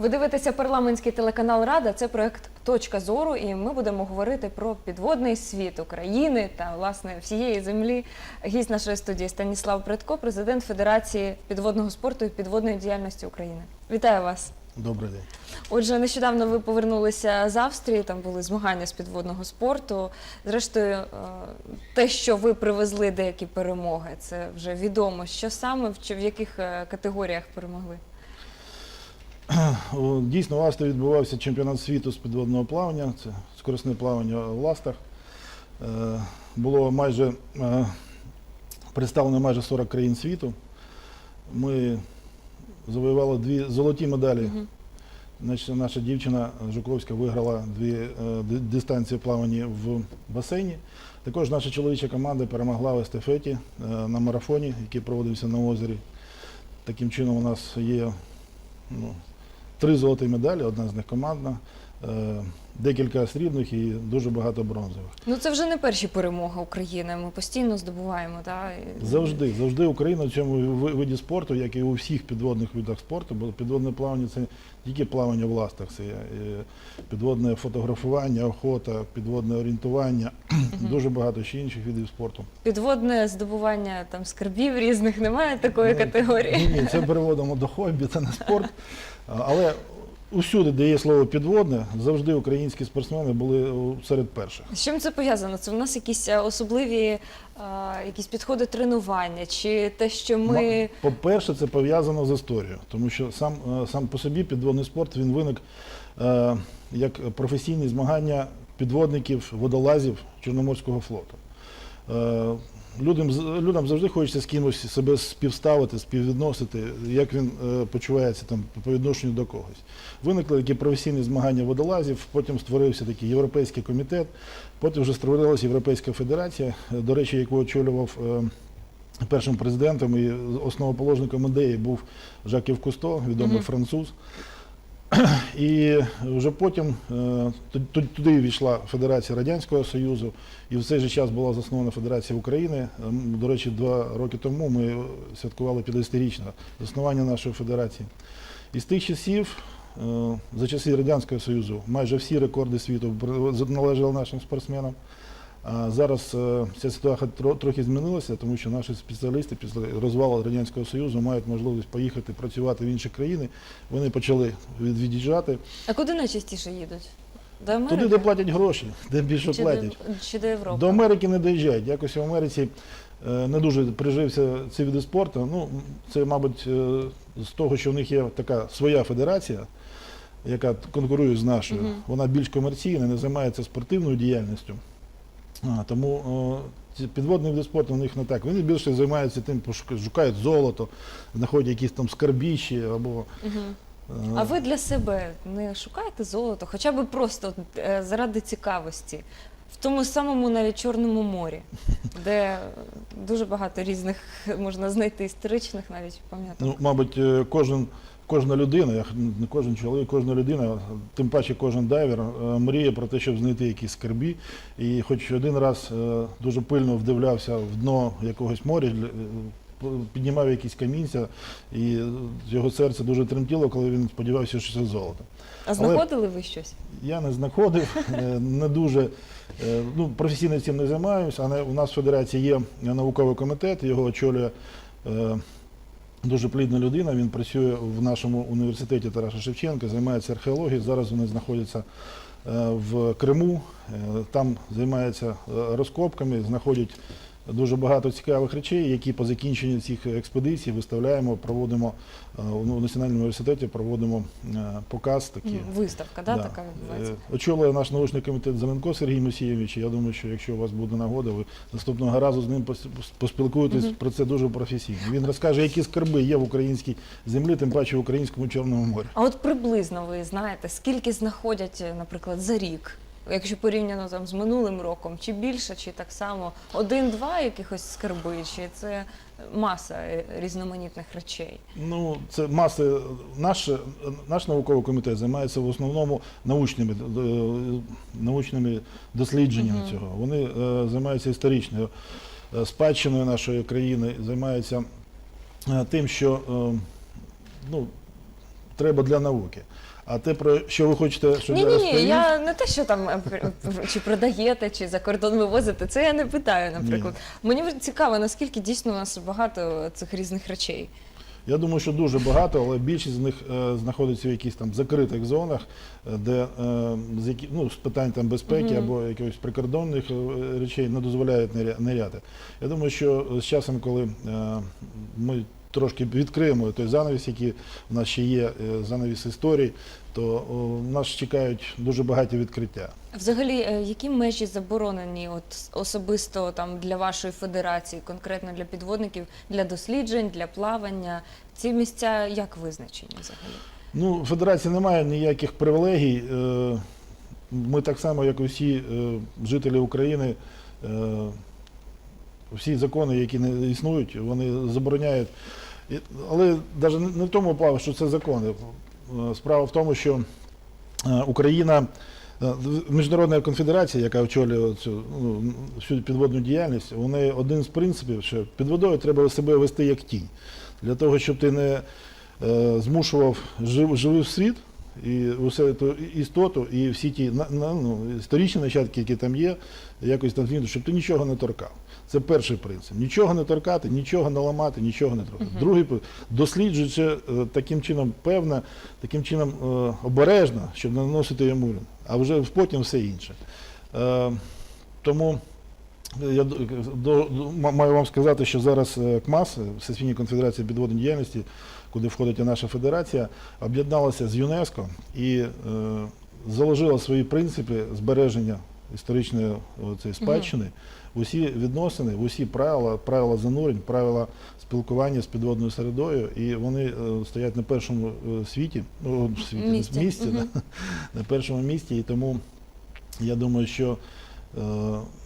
Ви дивитеся парламентський телеканал Рада. Це проект Точка зору, і ми будемо говорити про підводний світ України та власне всієї землі. Гість нашої студії Станіслав Предко, президент Федерації підводного спорту і підводної діяльності України. Вітаю вас! Добрий день. Отже, нещодавно ви повернулися з Австрії, там були змагання з підводного спорту. Зрештою, е, те, що ви привезли деякі перемоги, це вже відомо. Що саме в яких е, категоріях перемогли? Дійсно, в Австрії відбувався чемпіонат світу з підводного плавання, це скорисне плавання в ластах. Е, Було майже е, представлено майже 40 країн світу. Ми завоювали дві золоті медалі. Значить, наша дівчина Жуковська виграла дві е, дистанції плавання в басейні. Також наша чоловіча команда перемогла в естафеті на марафоні, який проводився на озері. Таким чином, у нас є ну, три золоті медалі, одна з них командна, декілька срібних і дуже багато бронзових. Ну це вже не перші перемоги України. Ми постійно здобуваємо. Та? Завжди, завжди Україна в цьому виді спорту, як і у всіх підводних видах спорту, бо підводне плавання це не тільки плавання в ластах, це підводне фотографування, охота, підводне орієнтування, дуже багато ще інших видів спорту. Підводне здобування там скарбів різних немає такої Ну, категорії. Ні, ні, це переводимо до хобі, це не спорт. Але усюди, де є слово підводне, завжди українські спортсмени були серед перших. З чим це пов'язано? Це в нас якісь е, особливі е, якісь підходи тренування, чи те, що ми По-перше, це пов'язано з історією, тому що сам, е, сам по собі підводний спорт він виник е, як професійні змагання підводників, водолазів Чорноморського флоту. Людям, людям завжди хочеться з кимось себе співставити, співвідносити, як він е, почувається там по відношенню до когось. Виникли такі професійні змагання водолазів, потім створився такий європейський комітет, потім вже створилася Європейська федерація, е, до речі, яку очолював. е, Першим президентом і основоположником ідеї був Жаків Кусто, відомий Мгм. француз. І вже потім е, ту- ту- туди війшла Федерація Радянського Союзу, і в цей же час була заснована Федерація України. Ем, До речі, два роки тому ми святкували 50-річне заснування нашої федерація. І з тих часів, е, за часи Радянського Союзу, майже всі рекорди світу належали нашим спортсменам. А зараз е, ця ситуація трохи змінилася, тому що наші спеціалісти після розвалу Радянського Союзу мають можливість поїхати працювати в інші країни. Вони почали від'їжджати а куди найчастіше їдуть? До Америки? туди, де платять гроші, де більше чи, платять. до, чи до Європи? До Америки не доїжджають. Якось в Америці е, не дуже прижився ці види спорту. Ну, це, мабуть, е, з того, що в них є така своя федерація, яка конкурує з нашою. Мгм. Вона більш комерційна, не займається спортивною діяльністю. А, тому о, ці підводні види спорту у них не так. Вони більше займаються тим, шукають золото, знаходять якісь там скарбіщі або. Е, А ви для себе не шукаєте золото, хоча б просто е, заради цікавості, в тому самому навіть Чорному морі, де дуже багато різних можна знайти історичних навіть пам'яток. Ну, мабуть, е, кожен, кожна людина, не кожен чоловік, кожна людина, тим паче кожен дайвер, е, мріє про те, щоб знайти якісь скарбі. І хоч один раз е, дуже пильно вдивлявся в дно якогось моря, е, піднімав якісь камінця, і його серце дуже тремтіло, коли він сподівався, що це золото. а знаходили ви щось? Я не знаходив, не дуже ну, професійно цим не займаюся, але у нас в федерації є науковий комітет, його очолює дуже плідна людина. Він працює в нашому університеті Тараса Шевченка, займається археологією. Зараз вони знаходяться е, в Криму, е, там займаються е, розкопками, знаходять дуже багато цікавих речей, які по закінченні цих експедицій виставляємо, проводимо е, у Національному університеті, проводимо е, показ такий. М, Виставка, да, Да. така відбувається? Е, Очолює наш научний комітет Зеленко Сергій Мосійович. Я думаю, що якщо у вас буде нагода, ви наступного разу з ним пос- пос- поспілкуєтесь Мгм. про це дуже професійно. Він розкаже, які скарби є в українській землі, тим паче в українському Чорному морі. А от приблизно ви знаєте, скільки знаходять, наприклад, за рік? Якщо порівняно там з минулим роком, чи більше, чи так само один-два якихось скарби, чи це маса е, різноманітних речей? Ну, це маси. Наш, наш науковий комітет займається в основному научними, е, научними дослідженнями Мгм. цього. Вони е, займаються історичною е, спадщиною нашої країни, займаються е, тим, що е, ну, треба для науки. А те, про що ви хочете, щоб Ні, я ні, ні, розповів, я не те, що там е, пр- пр- чи продаєте, чи за кордон вивозите, це я не питаю, наприклад. Мені цікаво, наскільки дійсно у нас багато цих різних речей. Я думаю, що дуже багато, але більшість з них е, знаходиться в якихось там закритих зонах, е, де е, з, які, ну, з питань там безпеки або якихось прикордонних е, речей не дозволяють ниря- ниряти. Я думаю, що з часом, коли е, ми трошки відкриємо той занавіс, який в нас ще є, е, занавіс історії, то нас чекають дуже багаті відкриття. Взагалі, е, які межі заборонені от особисто там для вашої федерації, конкретно для підводників, для досліджень, для плавання? Ці місця як визначені взагалі? Ну, в федерації немає ніяких привілегій. Е, Ми так само, як і всі е, жителі України, всі закони, які не існують, вони забороняють. Але навіть не в тому плаві, що це закони. Е, Справа в тому, що е, Україна, е, Міжнародна конфедерація, яка очолює цю ну, всю підводну діяльність, вони один з принципів, що під водою треба себе вести як тінь. Для того, щоб ти не змушував жив, живий світ і усе ту істоту, і всі ті ну, історичні нащадки, які там є, якось там змінити, щоб ти нічого не торкав. Це перший принцип. Нічого не торкати, нічого не ламати, нічого не трогати. Другий принцип досліджуючи е, таким чином певно, таким чином е, обережно, щоб не наносити йому, а вже потім все інше. Е, тому я до, до- маю вам сказати, що зараз КМАС, Всесвітня конфедерація підводної діяльності, куди входить і наша федерація, об'єдналася з ЮНЕСКО і е, заложила свої принципи збереження історичної е, цієї спадщини, усі відносини, усі правила, правила занурень, правила спілкування з підводною середою, і вони е, стоять на першому світі, ну, в світі, Місці. місці, Мгм. да, на першому місці, і тому я думаю, що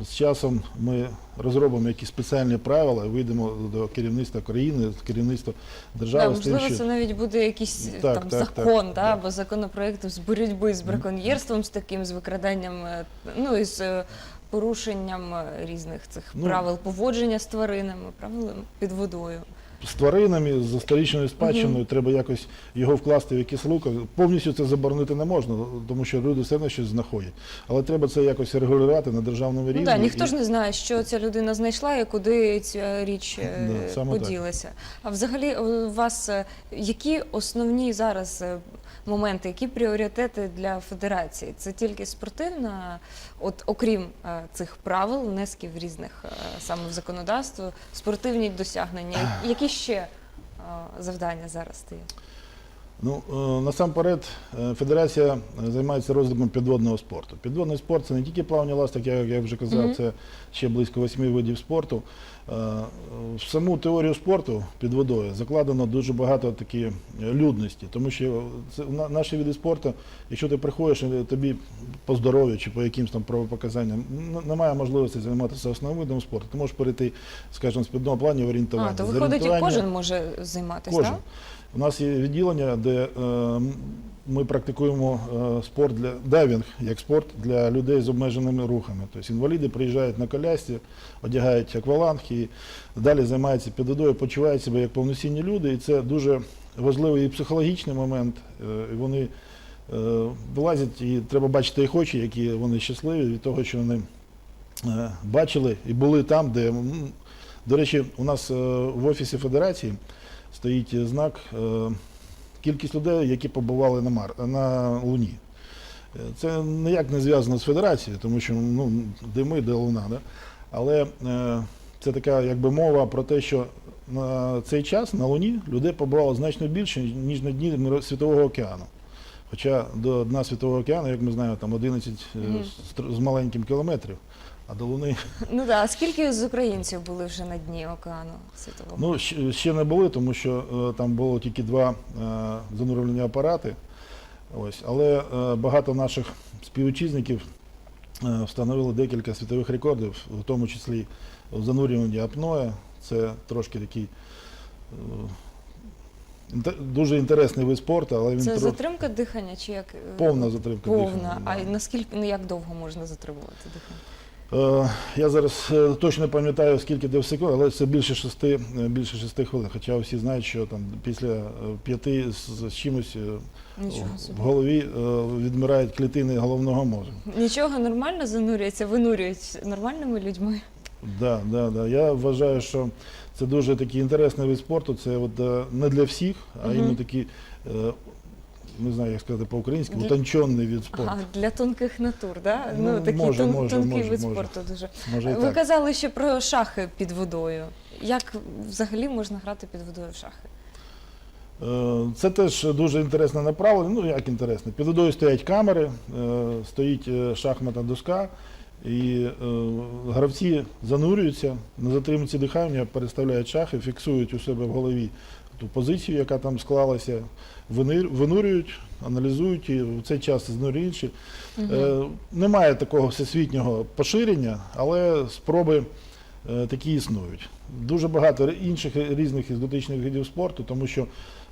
з часом ми розробимо якісь спеціальні правила, і вийдемо до керівництва країни, керівництва Да, держави тим, можливо, що це навіть буде якийсь Так, там так, закон, так, да, так. або законопроект з боротьби з браконьєрством, з таким, з викраданням, е, ну і з е, порушенням е, різних цих Ну, правил поводження з тваринами, правил під водою. З тваринами, з історичною спадщиною, треба якось його вкласти в якісь луки. Повністю це заборонити не можна, тому що люди все одно щось знаходять. Але треба це якось регулювати на державному рівні. Ну так, ніхто ж не знає, що ця людина знайшла і куди ця річ е, Да, саме так. поділася. А взагалі у вас е, які основні зараз е, моменти, які пріоритети для федерації? Це тільки спортивна, от окрім е, цих правил, внесків різних е, саме в законодавство, спортивні досягнення. Які ще е, завдання зараз стоять? Ну, е, насамперед, е, федерація займається розвитком підводного спорту. Підводний спорт це не тільки плавні ластики, як я вже казав, це ще близько восьми видів спорту. Е, В саму теорію спорту під водою закладено дуже багато такі е, людності, тому що це наші види спорту, якщо ти приходиш, тобі по здоров'ю чи по якимось там правопоказанням немає можливості займатися основним видом спорту, ти можеш перейти, скажімо, з підводного плану в орієнтування. А, то виходить, і кожен може займатися, Кожен. так? У нас є відділення, де е, м, ми практикуємо е, спорт для дайвінг як спорт для людей з обмеженими рухами. Тобто інваліди приїжджають на колясці, одягають акваланг і далі займаються під водою, почувають себе як повноцінні люди. І це дуже важливий і психологічний момент. Е, вони е, вилазять, і треба бачити їх очі, які вони щасливі від того, що вони бачили і були там, де до речі, у нас в офісі федерації стоїть знак кількість людей, які побували на Мар на Луні. Е, Це ніяк не зв'язано з федерацією, тому що ну, де ми, де Луна. Да? Але е, це така якби мова про те, що на цей час на Луні людей побувало значно більше, ніж на дні Світового океану. Хоча до дна Світового океану, як ми знаємо, там 11 е, Мгм. з з маленьким кілометрів, а до Луни Ну так, а скільки з українців були вже на дні океану світового? Ну, ще, ще не були, тому що е, там було тільки два е, занурювальні апарати. Ось. Але е, багато наших співвітчизників е, встановили декілька світових рекордів, в тому числі в занурюванні апноe. Це трошки такий е, інте- дуже інтересний вид спорту, але він Це тро- затримка дихання чи як? е, повна затримка Повна. дихання, А да. й наскільки ну як довго можна затримувати дихання? Е, Я зараз е, точно не пам'ятаю, скільки де в секунд, але це більше шести, е, більше шести хвилин. Хоча всі знають, що там після п'яти з чимось в голові відмирають клітини головного мозку. Нічого нормально занурюється, винурюють нормальними людьми. Да, да, да. Я вважаю, що це дуже такий інтересний вид спорту. Це от, не для всіх, а Мгм. іменно такий, е, не знаю, як сказати по-українськи, Для- утончений від спорту. Ага, для тонких натур, да? Ну, Ну, такий може, тон- може, тонкий може, вид може. спорту дуже. Може і Ви так. казали ще про шахи під водою. Як взагалі можна грати під водою в шахи? Е, Це теж дуже інтересне направлення. Ну як інтересне. Під водою стоять камери, е, стоїть е, шахматна доска, і е, гравці занурюються на затримці дихання, переставляють шахи, фіксують у себе в голові ту позицію, яка там склалася, винурюють, аналізують і в цей час знурюють інші. Е, Немає такого всесвітнього поширення, але спроби е, такі існують. Дуже багато інших різних екзотичних видів спорту, тому що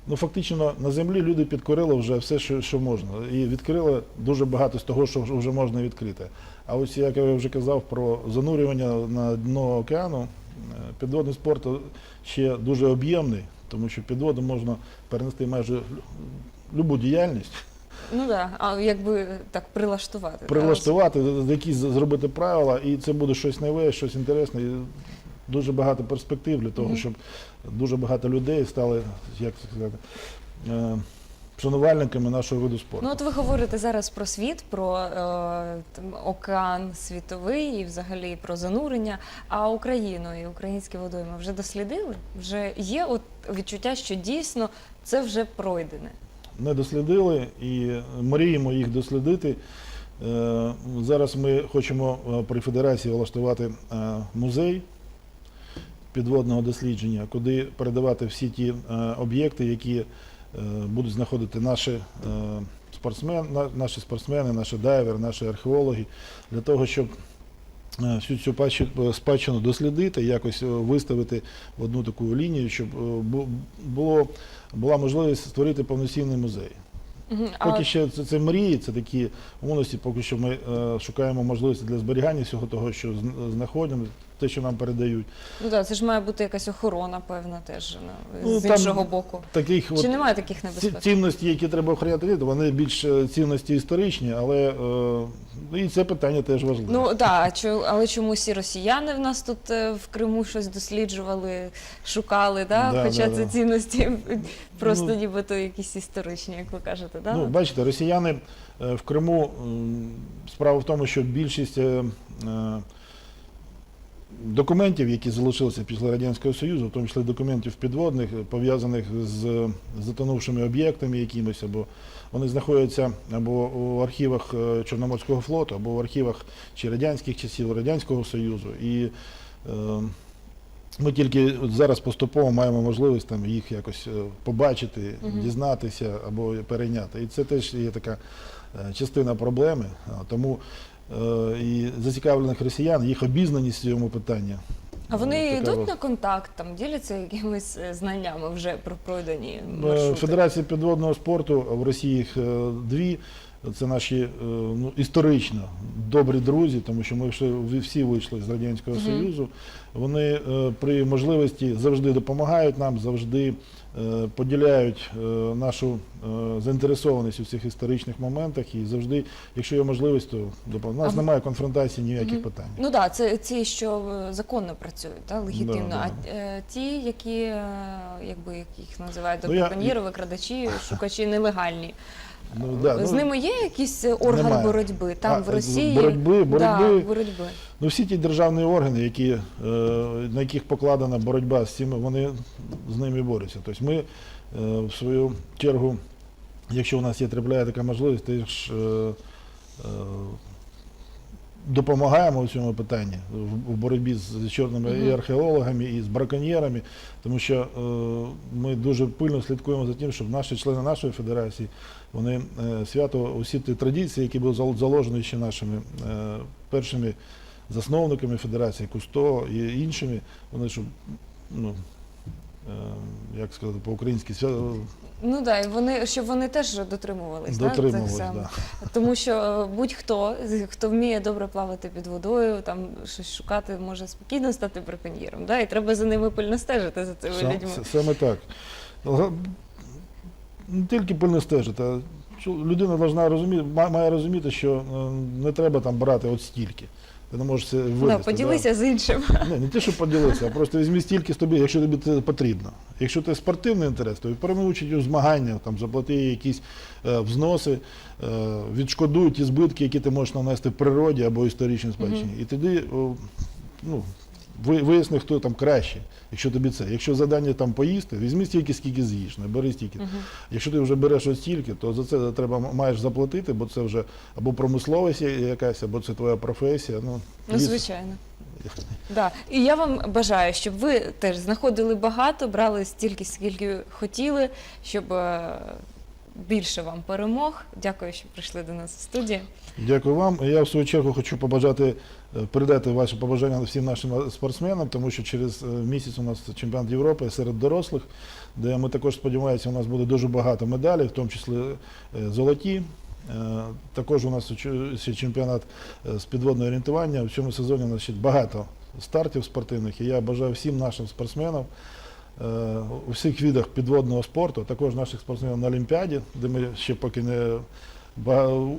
ну, фактично на землі люди підкорили вже все, що, що можна, і відкрили дуже багато з того, що вже можна відкрити. А ось як я вже казав про занурювання на дно океану, е, підводний спорт ще дуже об'ємний, тому що під воду можна перенести майже лю- любу діяльність. Ну так, а якби так прилаштувати. Прилаштувати, якісь зробити правила, і це буде щось нове, щось інтересне. І дуже багато перспектив для того, щоб дуже багато людей стали, як це сказати, е, шанувальниками нашого виду спорту. Ну от ви говорите зараз про світ, про е, там, океан світовий і взагалі про занурення. А Україну і українські водойми вже дослідили? Вже є от відчуття, що дійсно це вже пройдене. Не дослідили і мріємо їх дослідити. Е, Зараз ми хочемо е, при федерації влаштувати е, музей підводного дослідження, куди передавати всі ті е, об'єкти, які будуть знаходити наші е, спортсмени, наші спортсмени, наші дайвери, наші археологи, для того, щоб е, всю цю спадщину дослідити, якось е, виставити в одну таку лінію, щоб е, було, була можливість створити повноцінний музей. Поки ще це, це мрії, це такі умовності, поки що ми е, шукаємо можливості для зберігання всього того, що знаходимо, те, що нам передають. ну так, це ж має бути якась охорона, певна, теж ну, Ну, з там іншого боку. Таких от Чи немає таких небезпек? цінності, які треба охороняти, вони більш е, цінності історичні, але е, ну, і це питання теж важливе. Ну так, але чомусь і росіяни в нас тут е, в Криму щось досліджували, шукали, да? Да, хоча да, це да. цінності просто Ну, нібито якісь історичні, як ви кажете. Да? Ну, бачите, росіяни е, в Криму справа в тому, що більшість е, документів, які залишилися після Радянського Союзу, в тому числі документів підводних, пов'язаних з затонувшими об'єктами якимось, або вони знаходяться або у архівах е, Чорноморського флоту, або в архівах чи радянських часів, Радянського Союзу. І е, ми тільки зараз поступово маємо можливість там їх якось е, побачити, дізнатися або перейняти. І це теж є така частина проблеми. Тому і зацікавлених росіян, їх обізнаність в цьому питанні. А вони Така йдуть от. на контакт, там діляться якимись е, знаннями вже про пройдені Е, маршрути? Федерація підводного спорту в Росії їх е, дві. Це наші е, ну, історично добрі друзі, тому що ми всі вийшли з Радянського Мгм. Союзу. Вони е, при можливості завжди допомагають нам, завжди е, поділяють нашу заінтересованість у цих історичних моментах і завжди, якщо є можливість, то допомагають. У нас А немає конфронтації ніяких Мгм. питань. Ну так, це ті, що законно працюють, так, легітимно. Да, А е, ті, які, якби як їх називають, Ну, я- викрадачі, шукачі нелегальні. Ну, да, З ну, ними є якийсь е, орган немає. боротьби там А, в Росії? боротьби, боротьби. Да, боротьби. Ну, всі ті державні органи, які, е, на яких покладена боротьба з цими, вони з ними борються. Тобто ми, е, в свою чергу, якщо у нас є трапляє така можливість, теж е, е, допомагаємо у цьому питанні в, в боротьбі з чорними і археологами, і з браконьєрами, тому що е, ми дуже пильно слідкуємо за тим, щоб наші члени нашої федерації вони е, свято усі ті традиції, які були заложені ще нашими е, першими засновниками федерації, Кусто і іншими, вони щоб ну, як сказати, по-українськи, свя- Ну да, і вони щоб вони теж дотримувались, да, дотримувались. Да. Тому що е, будь-хто, хто вміє добре плавати під водою, там щось шукати, може спокійно стати браконьєром. Да? І треба за ними пильно стежити за цими Сам- людьми. Саме так. Не тільки пильно стежити, а людина должна розуміти, має розуміти, що е, не треба там брати от стільки. Ти не можеш це винести. Да, поділися з іншим. Не, не те, що поділитися, а просто візьми стільки з тобі, якщо тобі це потрібно. Якщо це спортивний інтерес, то прийми участь у змаганнях, там, заплати якісь е, взноси, е, відшкодуй ті збитки, які ти можеш нанести в природі або історичній спадщині. І тоді ну, виясни, хто там краще, якщо тобі це. Якщо завдання там поїсти, візьми стільки, скільки з'їш, не бери стільки. Мгм. Якщо ти вже береш ось стільки, то за це треба маєш заплатити, бо це вже або промисловість якась, або це твоя професія. Ну, Ну, звичайно. Да. І я вам бажаю, щоб ви теж знаходили багато, брали стільки, скільки хотіли, щоб е, більше вам перемог. Дякую, що прийшли до нас у студію. Дякую вам. Я в свою чергу хочу побажати е, передати ваші побажання всім нашим спортсменам, тому що через е, місяць у нас чемпіонат Європи серед дорослих, де ми також сподіваємося, у нас буде дуже багато медалей, в тому числі е, золоті. Е, Також у нас ще чемпіонат е, з підводного орієнтування. В цьому сезоні у нас ще багато стартів спортивних. І я бажаю всім нашим спортсменам е, у всіх видах підводного спорту, також наших спортсменів на Олімпіаді, де ми ще поки не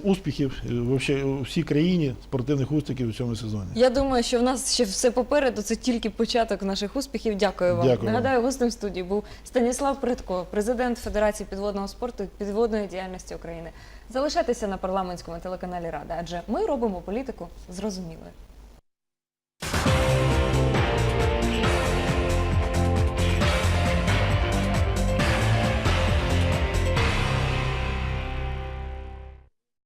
успіхів вообще у всій країні спортивних успіхів у цьому сезоні. Я думаю, що в нас ще все попереду. Це тільки початок наших успіхів. Дякую вам. Дякую. Нагадаю, гостем студії був Станіслав Придко, президент Федерації підводного спорту і підводної діяльності України. Залишайтеся на парламентському телеканалі Рада, адже ми робимо політику зрозумілою.